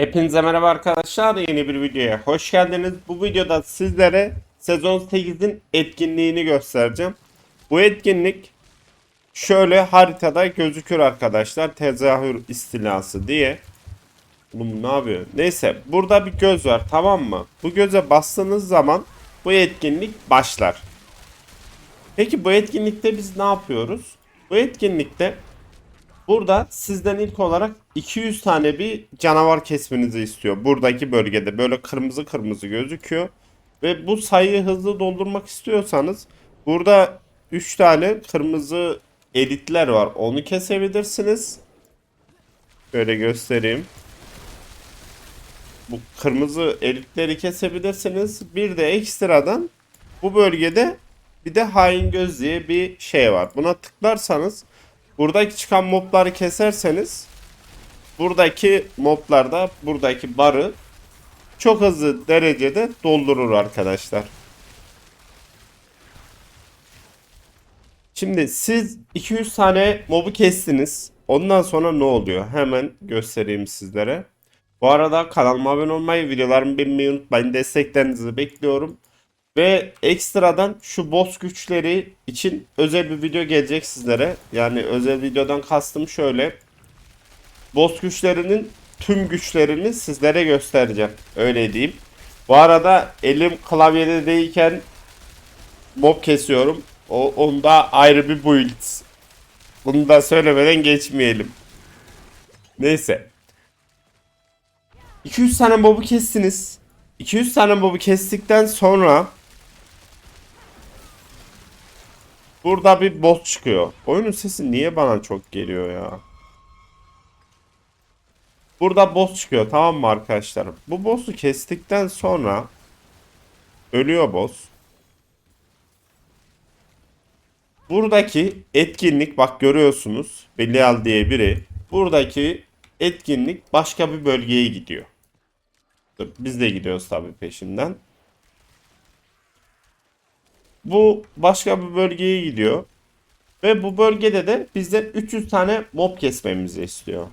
Hepinize merhaba arkadaşlar. Yeni bir videoya hoş geldiniz. Bu videoda sizlere sezon 8'in etkinliğini göstereceğim. Bu etkinlik şöyle haritada gözükür arkadaşlar. Tezahür istilası diye. Oğlum ne yapıyor? Neyse burada bir göz var tamam mı? Bu göze bastığınız zaman bu etkinlik başlar. Peki bu etkinlikte biz ne yapıyoruz? Bu etkinlikte Burada sizden ilk olarak 200 tane bir canavar kesmenizi istiyor. Buradaki bölgede böyle kırmızı kırmızı gözüküyor. Ve bu sayıyı hızlı doldurmak istiyorsanız burada 3 tane kırmızı editler var. Onu kesebilirsiniz. Böyle göstereyim. Bu kırmızı editleri kesebilirsiniz. Bir de ekstradan bu bölgede bir de hain göz diye bir şey var. Buna tıklarsanız Buradaki çıkan mobları keserseniz buradaki moblar da buradaki barı çok hızlı derecede doldurur arkadaşlar. Şimdi siz 200 tane mobu kestiniz. Ondan sonra ne oluyor? Hemen göstereyim sizlere. Bu arada kanalıma abone olmayı, videolarımı beğenmeyi unutmayın. Desteklerinizi bekliyorum. Ve ekstradan şu boss güçleri için özel bir video gelecek sizlere. Yani özel videodan kastım şöyle. Boss güçlerinin tüm güçlerini sizlere göstereceğim. Öyle diyeyim. Bu arada elim klavyede değilken mob kesiyorum. O onda ayrı bir build. Bunu da söylemeden geçmeyelim. Neyse. 200 tane mobu kestiniz. 200 tane mobu kestikten sonra Burada bir boss çıkıyor. Oyunun sesi niye bana çok geliyor ya? Burada boss çıkıyor tamam mı arkadaşlar? Bu boss'u kestikten sonra ölüyor boss. Buradaki etkinlik bak görüyorsunuz. Belial diye biri. Buradaki etkinlik başka bir bölgeye gidiyor. Biz de gidiyoruz tabii peşinden. Bu başka bir bölgeye gidiyor. Ve bu bölgede de bizden 300 tane mob kesmemizi istiyor.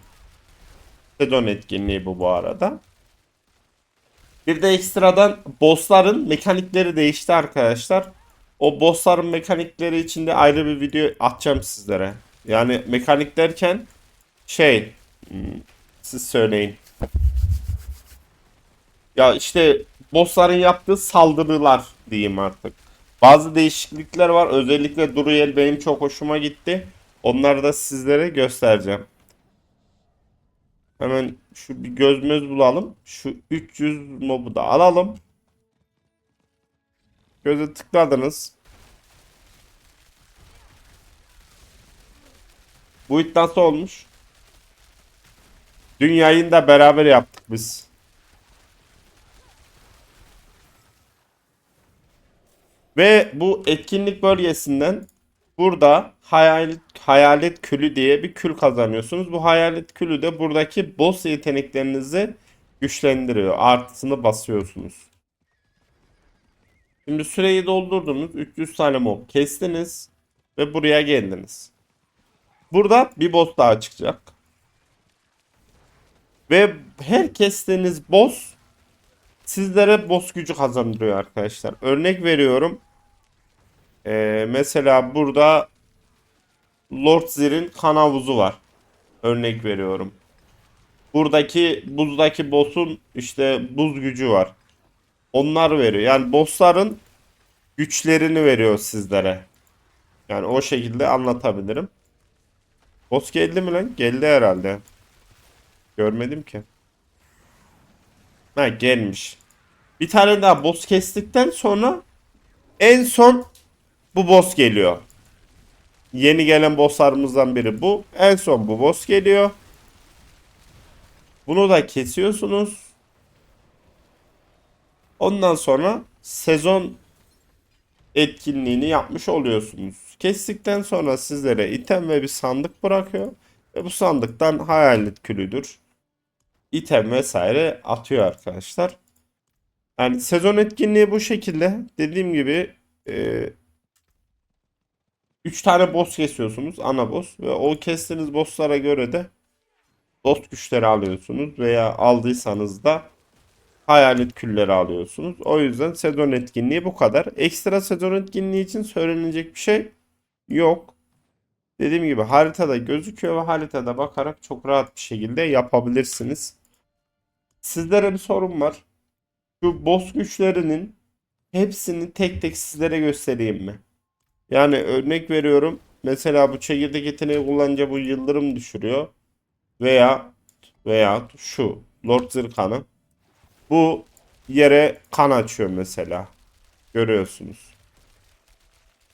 Sezon etkinliği bu bu arada. Bir de ekstradan bossların mekanikleri değişti arkadaşlar. O bossların mekanikleri için de ayrı bir video atacağım sizlere. Yani mekanik derken şey hmm, siz söyleyin. Ya işte bossların yaptığı saldırılar diyeyim artık. Bazı değişiklikler var. Özellikle Duruyel benim çok hoşuma gitti. Onları da sizlere göstereceğim. Hemen şu bir gözmöz bulalım. Şu 300 mobu da alalım. Göze tıkladınız. Bu it nasıl olmuş? Dünyayı da beraber yaptık biz. Ve bu etkinlik bölgesinden burada hayalet, hayalet külü diye bir kül kazanıyorsunuz. Bu hayalet külü de buradaki boss yeteneklerinizi güçlendiriyor. Artısını basıyorsunuz. Şimdi süreyi doldurdunuz. 300 tane mob kestiniz. Ve buraya geldiniz. Burada bir boss daha çıkacak. Ve her kestiğiniz boss sizlere boss gücü kazandırıyor arkadaşlar. Örnek veriyorum. Ee, mesela burada Lord Zir'in kan havuzu var. Örnek veriyorum. Buradaki buzdaki boss'un işte buz gücü var. Onlar veriyor. Yani bossların güçlerini veriyor sizlere. Yani o şekilde anlatabilirim. Boss geldi mi lan? Geldi herhalde. Görmedim ki. Ha gelmiş. Bir tane daha boss kestikten sonra en son bu boss geliyor. Yeni gelen bosslarımızdan biri bu. En son bu boss geliyor. Bunu da kesiyorsunuz. Ondan sonra sezon etkinliğini yapmış oluyorsunuz. Kestikten sonra sizlere item ve bir sandık bırakıyor. Ve bu sandıktan hayalet külüdür. İtem vesaire atıyor arkadaşlar. Yani sezon etkinliği bu şekilde. Dediğim gibi e, 3 tane boss kesiyorsunuz. Ana boss. Ve o kestiğiniz bosslara göre de dost güçleri alıyorsunuz veya aldıysanız da hayalet külleri alıyorsunuz. O yüzden sezon etkinliği bu kadar. Ekstra sezon etkinliği için söylenecek bir şey yok. Dediğim gibi haritada gözüküyor ve haritada bakarak çok rahat bir şekilde yapabilirsiniz. Sizlere bir sorum var. Şu boss güçlerinin hepsini tek tek sizlere göstereyim mi? Yani örnek veriyorum. Mesela bu çekirdek yeteneği kullanınca bu yıldırım düşürüyor. Veya veya şu Lord Zırkan'ı bu yere kan açıyor mesela. Görüyorsunuz.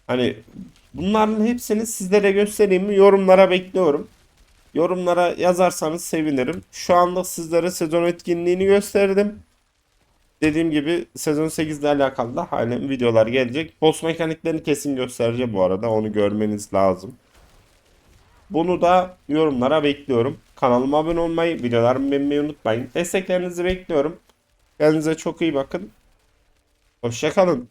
Hani bunların hepsini sizlere göstereyim mi? Yorumlara bekliyorum. Yorumlara yazarsanız sevinirim. Şu anda sizlere sezon etkinliğini gösterdim. Dediğim gibi sezon 8 ile alakalı da halen videolar gelecek. Boss mekaniklerini kesin göstereceğim bu arada. Onu görmeniz lazım. Bunu da yorumlara bekliyorum. Kanalıma abone olmayı, videolarımı beğenmeyi unutmayın. Desteklerinizi bekliyorum. Kendinize çok iyi bakın. Hoşçakalın.